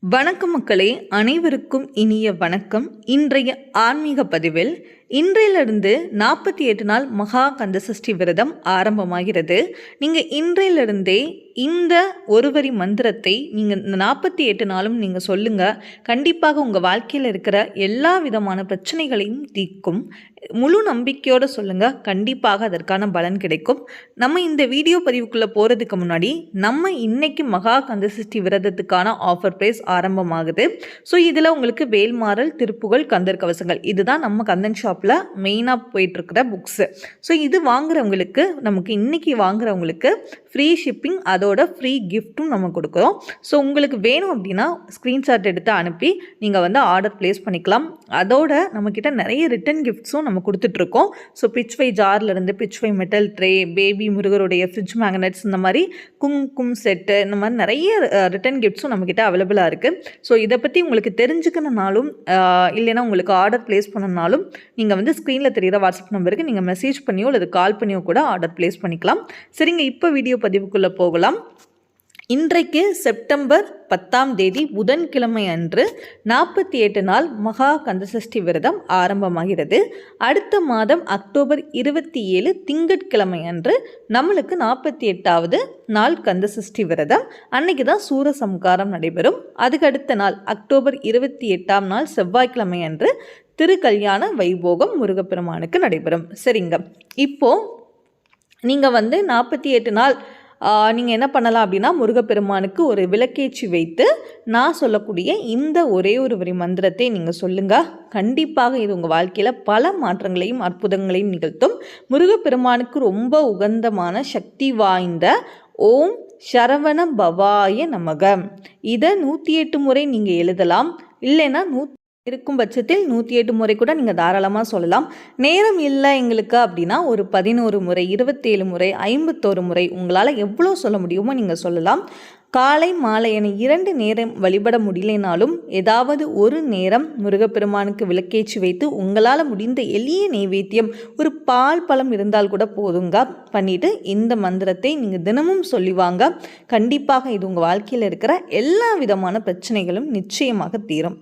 வணக்கம் மக்களே அனைவருக்கும் இனிய வணக்கம். இன்றைய ஆன்மீக பதிவில் இன்றையிலிருந்து நாற்பத்தி எட்டு நாள் மகா கந்தசஷ்டி விரதம் ஆரம்பமாகிறது. நீங்கள் இன்றையிலிருந்தே இந்த ஒரு வரி மந்திரத்தை நீங்கள் இந்த நாற்பத்தி எட்டு நாளும் நீங்கள் சொல்லுங்கள் கண்டிப்பாக உங்கள் வாழ்க்கையில் இருக்கிற எல்லா விதமான பிரச்சனைகளையும் தீர்க்கும். முழு நம்பிக்கையோடு சொல்லுங்கள் கண்டிப்பாக அதற்கான பலன் கிடைக்கும். நம்ம இந்த வீடியோ பதிவுக்குள்ளே போகிறதுக்கு முன்னாடி நம்ம இன்னைக்கு மகா கந்தசஷ்டி விரதத்துக்கான ஆஃபர் ப்ரைஸ் ஆரம்பமாகுது. ஸோ இதில் உங்களுக்கு வேல்மாறல் திருப்புகள் கந்தர் கவசங்கள். இதுதான் நம்ம கந்தன் ஷாப் ஷாப்பில் மெயினாக போயிட்டுருக்கிற புக்ஸு ஸோ இது வாங்குறவங்களுக்கு நமக்கு இன்றைக்கி வாங்குறவங்களுக்கு ஃப்ரீ ஷிப்பிங் அதோட ஃப்ரீ கிஃப்ட்டும் நம்ம கொடுக்குறோம். ஸோ உங்களுக்கு வேணும் அப்படின்னா ஸ்க்ரீன்ஷாட் எடுத்து அனுப்பி நீங்கள் வந்து ஆர்டர் ப்ளேஸ் பண்ணிக்கலாம். அதோட நம்மக்கிட்ட நிறைய ரிட்டன் கிஃப்ட்ஸும் நம்ம கொடுத்துட்ருக்கோம் ஸோ பிச்வை ஜார்லேருந்து பிச்வை மெட்டல் ட்ரே பேபி முருகருடைய ஃப்ரிட்ஜ் மேக்னெட்ஸ் இந்த மாதிரி கும்கும் செட்டு இந்த மாதிரி நிறைய ரிட்டன் கிஃப்ட்ஸும் நம்மக்கிட்ட அவைலபிளாக இருக்குது ஸோ இதை பற்றி உங்களுக்கு தெரிஞ்சுக்கணுனாலும் இல்லைன்னா உங்களுக்கு ஆர்டர் ப்ளேஸ் பண்ணணுனாலும் நீங்கள் வந்து ஸ்க்ரீனில் தெரிகிற வாட்ஸ்அப் நம்பருக்கு நீங்கள் மெசேஜ் பண்ணியோ அல்லது கால் பண்ணியோ கூட ஆர்டர் ப்ளேஸ் பண்ணிக்கலாம். சரிங்க இப்போ வீடியோ பதிவுக்குள்ளே போகலாம். இன்றைக்கு செப்டம்பர் பத்தாம் தேதி புதன்கிழமை அன்று நாற்பத்தி எட்டு நாள் மகா கந்தசஷ்டி விரதம் ஆரம்பமாகிறது. அடுத்த மாதம் அக்டோபர் இருபத்தி ஏழு திங்கட்கிழமை அன்று நம்மளுக்கு நாற்பத்தி எட்டாவது நாள் கந்தசஷ்டி விரதம். அன்னைக்கு தான் சூரசம்காரம் நடைபெறும். அதுக்கு அடுத்த நாள் அக்டோபர் இருபத்தி எட்டாம் நாள் செவ்வாய்க்கிழமை அன்று திருக்கல்யாண வைபோகம் முருகப்பெருமானுக்கு நடைபெறும். சரிங்க. இப்போது நீங்கள் வந்து நாற்பத்தி எட்டு நாள் நீங்கள் என்ன பண்ணலாம் அப்படின்னா முருகப்பெருமானுக்கு ஒரு விளக்கேச்சி வைத்து நான் சொல்லக்கூடிய இந்த ஒரே ஒரு வரி மந்திரத்தை நீங்கள் சொல்லுங்கள் கண்டிப்பாக இது உங்கள் வாழ்க்கையில் பல மாற்றங்களையும் அற்புதங்களையும் நிகழ்த்தும். முருகப்பெருமானுக்கு ரொம்ப உகந்தமான சக்தி வாய்ந்த ஓம் சரவண பவாய நமக. இதை நூற்றி எட்டு முறை நீங்கள் எழுதலாம். இல்லைன்னா நூ இருக்கும் பட்சத்தில் நூற்றி எட்டு முறை கூட நீங்கள் தாராளமாக சொல்லலாம். நேரம் இல்லை எங்களுக்கு அப்படின்னா ஒரு பதினோரு முறை இருபத்தேழு முறை ஐம்பத்தோரு முறை உங்களால் எவ்வளோ சொல்ல முடியுமோ நீங்கள் சொல்லலாம். காலை மாலை என இரண்டு நேரம் வழிபட முடியலைனாலும் ஏதாவது ஒரு நேரம் முருகப்பெருமானுக்கு விளக்கேற்றி வைத்து உங்களால் முடிந்த எளிய நைவேத்தியம் ஒரு பால் பழம் இருந்தால் கூட போதுங்க. பண்ணிட்டு இந்த மந்திரத்தை நீங்கள் தினமும் சொல்லிவாங்க கண்டிப்பாக இது உங்கள் வாழ்க்கையில் இருக்கிற எல்லா விதமான பிரச்சனைகளும் நிச்சயமாக தீரும்.